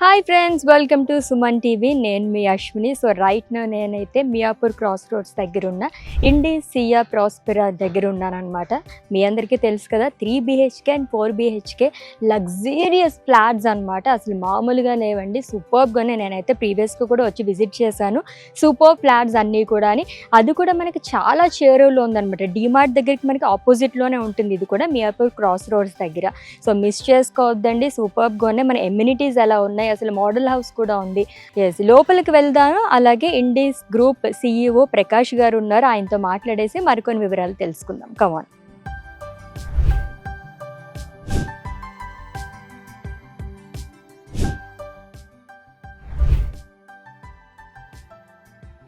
Hi friends welcome to Suman TV నేను మీ Ashwini. So right నా నేనైతే మియాపూర్ క్రాస్ రోడ్స్ దగ్గర ఉన్న ఇండి సియా ప్రాస్పెరా దగ్గర ఉన్నానమాట మీ అందరికీ తెలుసు కదా three BHK and four BHK luxurious flats అనమాట అసలు మామూలుగా లేవండి సూపర్గానే నేనైతే ప్రీవియస్గా కూడా వచ్చి విజిట్ చేశాను. సూపర్ ఫ్లాట్స్ అన్నీ కూడా అని అది కూడా మనకి చాలా చేరువలో ఉందన్నమాట. డిమార్ట్ దగ్గరికి మనకి ఆపోజిట్లోనే ఉంటుంది. ఇది కూడా మియాపూర్ క్రాస్ రోడ్స్ దగ్గర. సో మిస్ చేసుకోవద్దండి సూపర్గానే మన ఎమ్యూనిటీస్ ఎలా ఉన్నాయి అసలు మోడల్ హౌస్ కూడా ఉంది. ఎస్ లోపలికి వెళ్దాను. అలాగే ఇండీస్ గ్రూప్ సిఇఓ ప్రకాష్ గారు ఉన్నారు. ఆయనతో మాట్లాడేసి మరికొన్ని వివరాలు తెలుసుకుందాం. Come on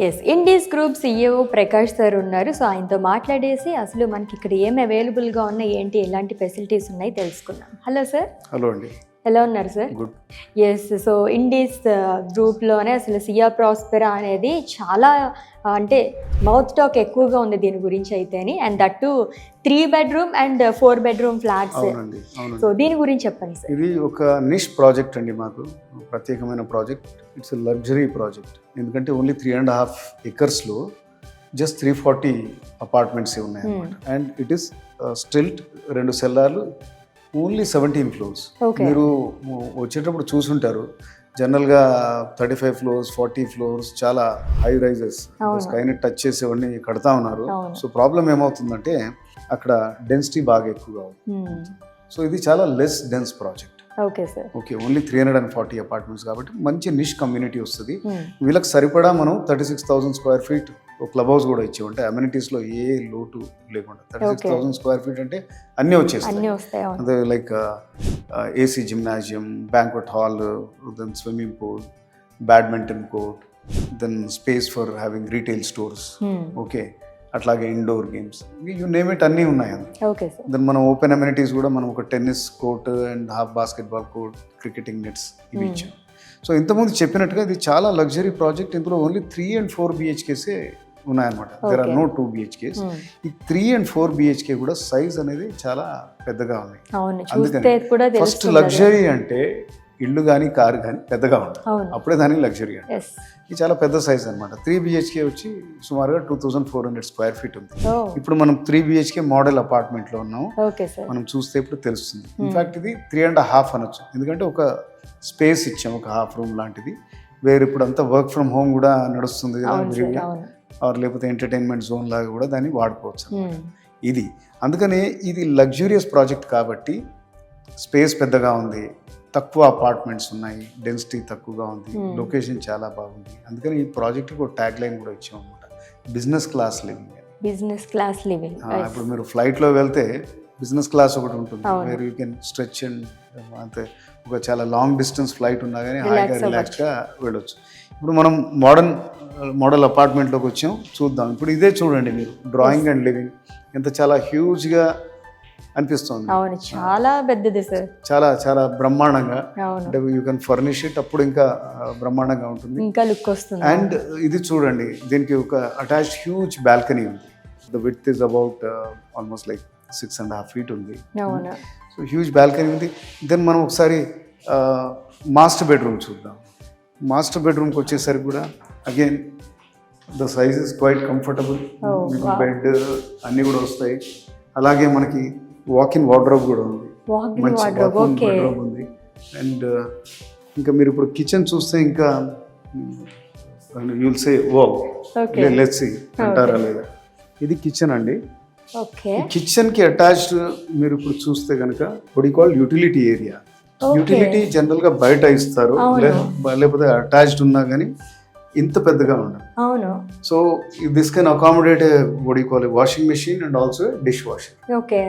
S Indies group CEO Prakash sir ఉన్నారు. సో ఆయనతో మాట్లాడేసి అసలు మనకి ఇక్కడ ఏం అవైలబుల్గా ఉన్నాయి? ఏంటి? ఎలాంటి ఫెసిలిటీస్ ఉన్నాయి? తెలుసుకుందాం. హలో సార్ హలో అండి. ఎలా ఉన్నారు sir good S so Indies గ్రూప్లోనే అసలు సియా ప్రాస్పెరా అనేది చాలా ఆ, అంటే మౌత్ టాక్ ఎక్కువగా ఉంది దీని గురించి అయితేని. And that three bedroom and four bedroom flats so దీని గురించి చెప్పండి సార్ ఇది ఒక నిష్ ప్రాజెక్ట్ అండి మాకు. ప్రత్యేకమైన ప్రాజెక్ట్ ఇట్స్ లగ్జరీ ప్రాజెక్ట్ ఎందుకంటే ఓన్లీ త్రీ అండ్ హాఫ్ ఎకర్స్లో జస్ట్ త్రీ ఫార్టీ అపార్ట్మెంట్స్ ఉన్నాయి అండ్ ఇట్ ఈస్ స్టిల్ట్ రెండు సెల్లార్లు ఓన్లీ సెవెంటీన్ ఫ్లోర్స్. మీరు వచ్చేటప్పుడు చూసుంటారు. జనరల్గా thirty five floors forty floors చాలా హై రైజెస్. స్కైని టచ్ చేసేవన్నీ కడతా ఉన్నారు. సో ప్రాబ్లం ఏమవుతుందంటే అక్కడ డెన్సిటీ బాగా ఎక్కువగా ఉంది. సో ఇది చాలా less dense project okay sir okay only three hundred and forty apartments కాబట్టి మంచి నిష్ కమ్యూనిటీ వస్తుంది. వీళ్ళకి సరిపడా మనం thirty six thousand square feet club house కూడా ఇచ్చాం అంటే అమ్యూనిటీస్లో ఏ లోటు లేకుండా thirty six. Thousand square feet అంటే అన్నీ వచ్చేస్తాయి. అదే like AC gymnasium banquet hall then swimming pool badminton court then space for having retail stores. Okay అట్లాగే indoor games you name it అన్నీ ఉన్నాయి అందులో. దెన్ మనం ఓపెన్ అమ్యూనిటీస్ కూడా మనం ఒక tennis court and half basketball court cricketing nets ఇవి Hmm. ఇచ్చాం. సో ఇంతకుముందు చెప్పినట్టుగా ఇది చాలా లగ్జరీ ప్రాజెక్ట్ ఇందులో ఓన్లీ త్రీ అండ్ ఫోర్ బిహెచ్కేసే ఉన్నాయన్నమాట. There are. No two BHKs ఈ త్రీ అండ్ ఫోర్ బిహెచ్కే కూడా సైజ్ అనేది చాలా పెద్దగా అవును అందుకని ఫస్ట్ లగ్జరీ అంటే ఇల్లు కానీ కారు కానీ పెద్దగా ఉంటుంది అప్పుడే దానికి లగ్జరీ అంటే ఇది చాలా పెద్ద సైజ్ అనమాట త్రీ బిహెచ్కే వచ్చి సుమారుగా two thousand four hundred square feet ఉంది. ఓ ఇప్పుడు మనం త్రీ బిహెచ్కే మోడల్ అపార్ట్మెంట్లో ఉన్నాం. మనం చూస్తే ఇప్పుడు తెలుస్తుంది. ఇన్ఫాక్ట్ ఇది త్రీ అండ్ హాఫ్ అనొచ్చు. ఎందుకంటే ఒక స్పేస్ ఇచ్చాం ఒక హాఫ్ రూమ్ లాంటిది. వేరే ఇప్పుడు అంతా వర్క్ ఫ్రమ్ హోమ్ కూడా నడుస్తుంది కదా ఆర్ లేకపోతే ఎంటర్టైన్మెంట్ జోన్ లాగా కూడా దాన్ని వాడుకోవచ్చు. ఇది. అందుకని ఇది లగ్జూరియస్ ప్రాజెక్ట్ కాబట్టి స్పేస్ పెద్దగా ఉంది తక్కువ అపార్ట్మెంట్స్ ఉన్నాయి డెన్సిటీ తక్కువగా ఉంది. లొకేషన్ చాలా బాగుంది. అందుకని ఈ ప్రాజెక్ట్కి ఒక ట్యాగ్ లైన్ కూడా ఇచ్చాం అనమాట business class living business class living. ఇప్పుడు మీరు ఫ్లైట్లో వెళ్తే బిజినెస్ క్లాస్ ఒకటి ఉంటుంది. Where you can stretch and అంతే. ఒక చాలా లాంగ్ డిస్టెన్స్ ఫ్లైట్ ఉన్నా కానీ హాయిగా. రిలాక్స్గా వెళ్ళొచ్చు. ఇప్పుడు మనం మోడర్న్ మోడల్ అపార్ట్మెంట్లోకి వచ్చాం. చూద్దాం. ఇప్పుడు ఇదే చూడండి మీరు. డ్రాయింగ్ అండ్ లివింగ్ ఎంత చాలా హ్యూజ్గా అనిపిస్తుంది. అవును. చాలా పెద్దది సార్ చాలా చాలా బ్రహ్మాండంగా. అంటే యూ కెన్ ఫర్నిష్ ఇట్ అప్పుడు ఇంకా ఆ, బ్రహ్మాండంగా ఉంటుంది. ఇంకా లుక్ వస్తుంది. అండ్ ఇది చూడండి. దీనికి ఒక అటాచ్డ్ హ్యూజ్ బాల్కనీ ఉంది. The width is about almost like six and half feet ఉంది. సో హ్యూజ్ బాల్కనీ ఉంది. దెన్ మనం ఒకసారి మాస్టర్ బెడ్రూమ్ చూద్దాం. మాస్టర్ బెడ్రూమ్కి వచ్చేసరికి కూడా again the size is quite comfortable. Bed అన్నీ కూడా వస్తాయి. అలాగే మనకి వాక్ ఇన్ వార్డ్రోబ్ కూడా ఉంది. వాకింగ్ మంచి వార్డ్రోబ్ ఉంది. అండ్ ఇంకా మీరు ఇప్పుడు కిచెన్ చూస్తే ఇంకా యూల్ సే ఓ. లెట్స్ అంటారా లేదా? ఇది కిచెన్ అండి. ఓకే కిచెన్కి అటాచ్డ్ మీరు ఇప్పుడు చూస్తే కనుక పొడి కాల్ యూటిలిటీ ఏరియా. యూటిలిటీ జనరల్గా బయట ఇస్తారు. లేకపోతే అటాచ్డ్ ఉన్నా కానీ ఇంత పెద్దగా ఉండదు. అవును. సో దిస్ కెన్ అకామిడేట్ పొడి call washing machine and also dish washing okay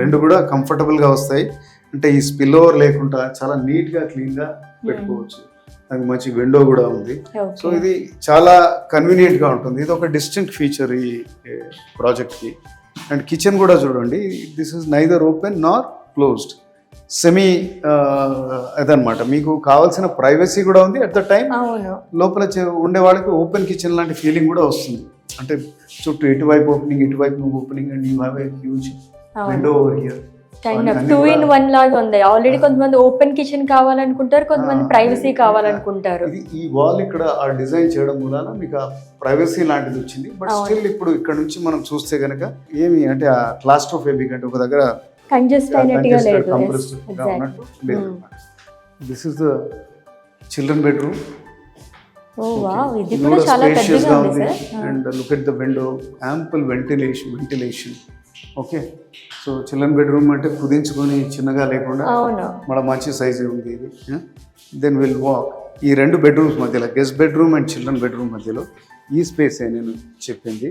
రెండు కూడా కంఫర్టబుల్గా వస్తాయి. అంటే ఈ స్పిల్ ఓవర్ లేకుండా చాలా నీట్గా క్లీన్గా పెట్టుకోవచ్చు. దానికి మంచి విండో కూడా ఉంది. సో ఇది చాలా కన్వీనియంట్గా ఉంటుంది. ఇది ఒక డిస్టింక్ట్ ఫీచర్ ఈ ప్రాజెక్ట్కి. అండ్ కిచెన్ కూడా చూడండి. This is neither open nor closed semi అదనమాట. మీకు కావాల్సిన ప్రైవసీ కూడా ఉంది. అట్ ద టైం లోపల ఉండే వాళ్ళకి ఓపెన్ కిచెన్ లాంటి ఫీలింగ్ కూడా వస్తుంది. అంటే చుట్టూ ఇటువైపు ఓపెనింగ్ ఇటువైపు opening and you have a huge window over here kind of two in one లాగా ఉంది. ఆల్రెడీ కొంతమంది ఓపెన్ కిచెన్ కావాలనుకుంటారు కొంతమంది ప్రైవసీ కావాలనుకుంటారు. ఈ వాల్ ఇక్కడ ఆ డిజైన్ చేయడం వలన మీకు ప్రైవసీ లాంటిది వచ్చింది. బట్. స్టిల్ ఇప్పుడు ఇక్కడ నుంచి మనం చూస్తే గనక ఏమి అంటే ఆ క్లాస్ట్రోఫేబిక్ అంటే ఒక దగ్గర కంజెస్ట్ అయినట్టుగా లేదు. This is the children bedroom ఇది కూడా చాలా పెద్దగా ఉంది and look at the window ample ventilation ventilation okay. So children bedroom అంటే కుదించుకొని చిన్నగా లేకుండా మన మంచి సైజే ఉంది ఇది దెన్ విల్ వాక్ ఈ రెండు బెడ్రూమ్స్ మధ్యలో guest bedroom and children bedroom మధ్యలో ఈ స్పేస్ నేను చెప్పింది.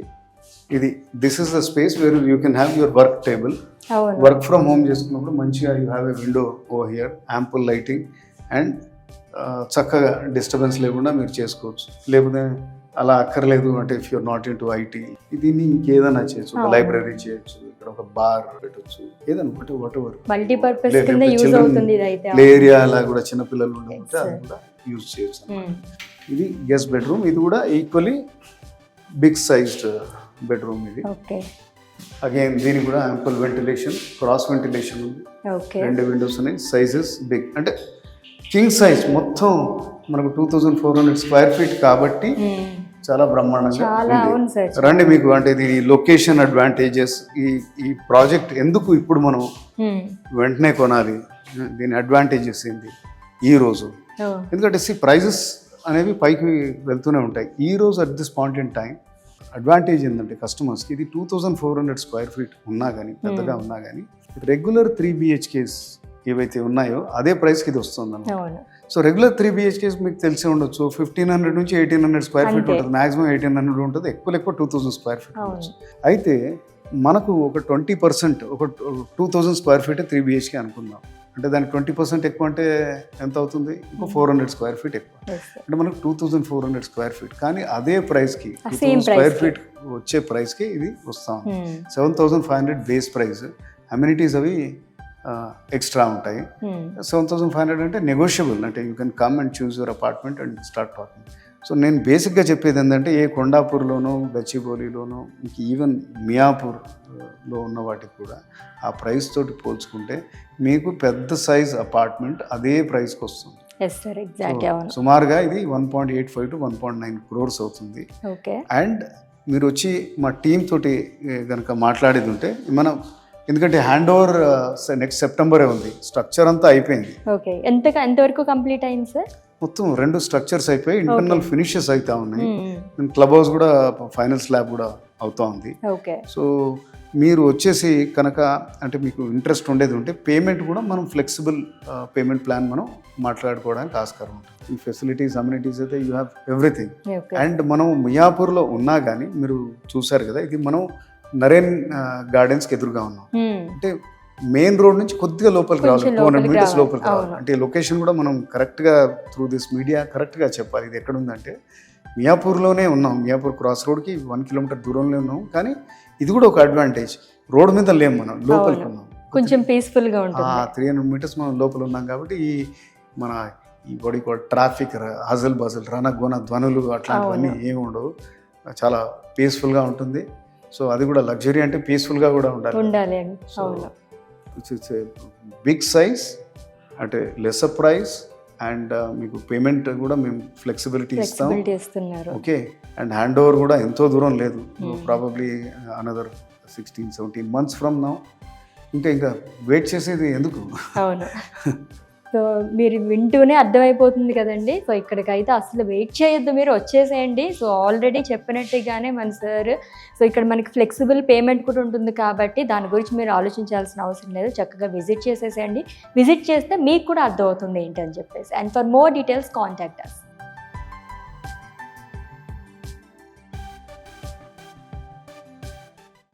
ఇది this is the space where you can have your work table work from home చేసుకున్నప్పుడు మంచిగా you have a window over here ample lighting and చక్కగా డిస్టర్బెన్స్ లేకుండా మీరు చేసుకోవచ్చు. లేకపోతే అలా అక్కర్లేదు అంటే if you're not in to IT దీన్ని ఇంకేదైనా చేయొచ్చు. లైబ్రరీ చేయొచ్చు. ఒక బార్ పెట్టచ్చు. ఏదైనా ఒకటి వాట్ ఎవర్ మల్టీపర్పస్ కింద యూజ్ అవుతుంది ఇది అయితే ప్లే ఏరియా అలా కూడా చిన్న పిల్లలు అది కూడా యూజ్ చేయొచ్చు Hmm. ఇది గెస్ట్ బెడ్రూమ్ ఇది కూడా ఈక్వల్లీ బిగ్ సైజ్డ్ బెడ్రూమ్ ఇది. ఓకే అగైన్ దీనికి కూడా యాంపుల్ వెంటిలేషన్ క్రాస్ వెంటిలేషన్ ఉంది. రెండు విండోస్ ఉన్నాయి. సైజెస్ బిగ్ అంటే కింగ్ సైజ్ మొత్తం మనకు two thousand four hundred square feet కాబట్టి Hmm. చాలా బ్రహ్మాండంగా రండి మీకు అంటే దీని లొకేషన్ అడ్వాంటేజెస్ ఈ ఈ ప్రాజెక్ట్ ఎందుకు ఇప్పుడు మనం. వెంటనే కొనాలి? దీని అడ్వాంటేజెస్ ఏంటి? ఈ రోజు. ఎందుకంటే సి ప్రైజెస్ అనేవి పైకి వెళ్తూనే ఉంటాయి. ఈ రోజు at this point in time advantage ఏంటంటే కస్టమర్స్కి ఇది two thousand four hundred square feet ఉన్నా కానీ పెద్దగా ఉన్నా కానీ రెగ్యులర్ త్రీ బిహెచ్కేస్ ఏవైతే ఉన్నాయో అదే ప్రైస్కి ఇది వస్తుంది సో రెగ్యులర్ త్రీ బిహెచ్కేస్ మీకు తెలిసి ఉండొచ్చు. ఫిఫ్టీన్ హండ్రెడ్ నుంచి ఎయిటీన్ హండ్రెడ్ స్క్వేర్ ఫీట్. ఉంటుంది. మాక్సిమం ఎయిటీన్ హండ్రెడ్ ఉంటుంది. ఎక్కువ ఎక్కువ టూ థౌసండ్ స్క్వేర్ ఫీట్. ఉండొచ్చు. అయితే మనకు ఒక ట్వంటీ పర్సెంట్ ఒక two thousand square feet three BHK అనుకుందాం. అంటే దానికి ట్వంటీ పర్సెంట్ ఎక్కువ అంటే ఎంత అవుతుంది? ఇంకో ఫోర్ హండ్రెడ్ స్క్వేర్ ఫీట్ ఎక్కువ. అంటే మనకు two thousand four hundred square feet కానీ అదే ప్రైస్కి థౌసండ్ స్క్వేర్. ఫీట్ వచ్చే ప్రైస్కి ఇది వస్తాం. Seven thousand five hundred base price amenities అవి ఎక్స్ట్రా ఉంటాయి. సెవెన్ థౌసండ్ ఫైవ్ హండ్రెడ్ అంటే నెగోషియబుల్ అంటే you can come and choose your apartment and start talking so నేను బేసిక్గా చెప్పేది ఏంటంటే ఏ కొండాపూర్లోనో గచ్చిబౌలిలోనో ఇంక ఈవెన్ మియాపూర్లో ఉన్న వాటికి కూడా ఆ ప్రైస్ తోటి పోల్చుకుంటే మీకు పెద్ద సైజ్ అపార్ట్మెంట్ అదే ప్రైస్కి వస్తుంది. సుమారుగా ఇది one point eight five to one point nine crores అవుతుంది. ఓకే అండ్ మీరు వచ్చి మా టీం తోటి కనుక మాట్లాడేది ఉంటే మనం ఎందుకంటే హ్యాండ్ ఓవర్ నెక్స్ట్ సెప్టెంబరే ఉంది. స్ట్రక్చర్ అంతా అయిపోయింది. ఓకే. ఎంత ఎంతవరకు కంప్లీట్ అయింది సార్? మొత్తం రెండు స్ట్రక్చర్స్ అయిపోయి ఇంటర్నల్ ఫినిషెస్ అవుతా ఉన్నాయి. క్లబ్ హౌస్ కూడా ఫైనల్ స్లాబ్ కూడా అవుతా ఉంది. ఓకే. సో మీరు వచ్చేసి కనుక అంటే మీకు ఇంట్రెస్ట్ ఉండేది ఉంటే పేమెంట్ కూడా మనం ఫ్లెక్సిబుల్ పేమెంట్ ప్లాన్ మనం మాట్లాడుకోవడానికి ఆస్కారం ఉంటుంది. ఈ ఫెసిలిటీస్ అమ్యూనిటీస్ అయితే యూ హ్యావ్ ఎవ్రీథింగ్ అండ్ మనం మియాపూర్లో ఉన్నా కానీ మీరు చూసారు కదా ఇది మనం నరేన్ గార్డెన్స్కి ఎదురుగా ఉన్నాం. అంటే మెయిన్ రోడ్ నుంచి కొద్దిగా లోపలికి రావాలి. Two hundred metres. లోపలికి రావాలి. అంటే లొకేషన్ కూడా మనం కరెక్ట్గా త్రూ దిస్ మీడియా కరెక్ట్గా చెప్పాలి. ఇది ఎక్కడ ఉందంటే మియాపూర్లోనే ఉన్నాం. మియాపూర్ క్రాస్ రోడ్కి వన్ కిలోమీటర్ దూరంలో ఉన్నాం. కానీ ఇది కూడా ఒక అడ్వాంటేజ్. రోడ్ మీద లేము మనం. లోపలికి. ఉన్నాం. కొంచెం పీస్ఫుల్గా ఉంటుంది. త్రీ హండ్రెడ్ మీటర్స్ మనం లోపల ఉన్నాం కాబట్టి ఈ మన ఈ బాడీ కూడా ట్రాఫిక్ హజల్ బజల్ రణగోన ధ్వనులు అట్లాంటివన్నీ ఏమి ఉండవు. చాలా పీస్ఫుల్గా ఉంటుంది. సో అది కూడా లగ్జరీ అంటే పీస్ఫుల్గా కూడా ఉండాలి. ఉండాలి అండి. అవును. ఇట్స్ బిగ్ సైజ్ అంటే లెసర్ ప్రైస్ అండ్ మీకు పేమెంట్ కూడా మేము ఫ్లెక్సిబిలిటీ ఇస్తాం. ఓకే అండ్ హ్యాండ్ ఓవర్ కూడా ఎంతో దూరం లేదు. Probably another sixteen seventeen months from now ఇంకా ఇంకా వెయిట్ చేసేది ఎందుకు? అవును. సో మీరు వింటూనే అర్థమైపోతుంది కదండి. సో ఇక్కడికైతే అసలు వెయిట్ చేయొద్దు మీరు వచ్చేసేయండి. సో ఆల్రెడీ చెప్పినట్టుగానే మన సార్ సో ఇక్కడ మనకి ఫ్లెక్సిబుల్ పేమెంట్ కూడా ఉంటుంది కాబట్టి దాని గురించి మీరు ఆలోచించాల్సిన అవసరం లేదు. చక్కగా విజిట్ చేసేసేయండి. విజిట్ చేస్తే మీకు కూడా అర్థమవుతుంది ఏంటని చెప్పేసి. And for more details contact us